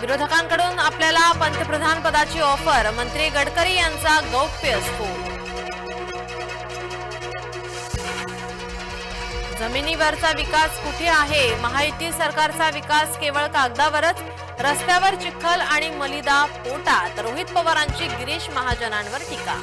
विरोधकांकडून आपल्याला पंतप्रधान पदाची ऑफर मंत्री गडकरी यांचा गौप्य स्फोट. जमिनीवरचा विकास कुठे आहे? महायुती सरकारचा विकास केवळ कागदावरच? रस्त्यावर चिखल आणि मलिदा पोटात. रोहित पवारांची गिरीश महाजनांवर टीका.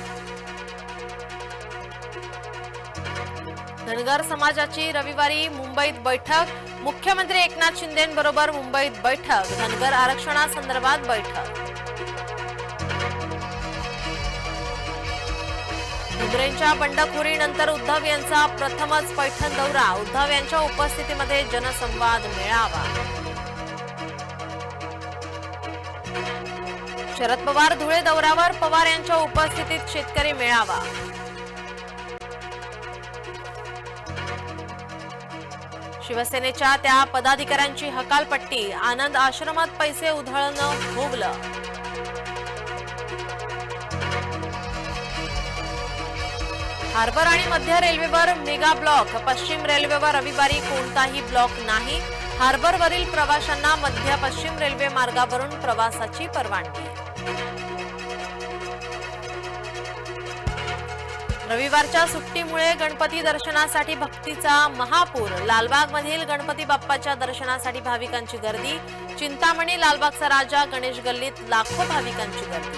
धनगर समाजाची रविवारी मुंबईत बैठक. मुख्यमंत्री एकनाथ शिंदेबरोबर मुंबईत बैठक. धनगर आरक्षणासंदर्भात बैठक. मुंद्रेंच्या बंडखोरीनंतर उद्धव यांचा प्रथमच पैठण दौरा. उद्धव यांच्या उपस्थितीमध्ये जनसंवाद मेळावा. शरद पवार धुळे दौऱ्यावर पवार यांच्या उपस्थितीत शेतकरी मेळावा. शिवसेनेच्या त्या पदाधिकाऱ्यांची हकालपट्टी आनंद आश्रमात पैसे उधळणं भोगलं. हार्बर आणि मध्य रेल्वेवर मेगा ब्लॉक पश्चिम रेल्वेवर रविवारी कोणताही ब्लॉक नाही. हार्बरवरील प्रवाशांना मध्य पश्चिम रेल्वे मार्गावरून प्रवासाची परवानगी. रविवारच्या सुट्टीमुळे गणपती दर्शनासाठी भक्तीचा महापूर. लालबागमधील गणपती बाप्पाच्या दर्शनासाठी भाविकांची गर्दी. चिंतामणी लालबागचा राजा गणेश गल्लीत लाखो भाविकांची गर्दी.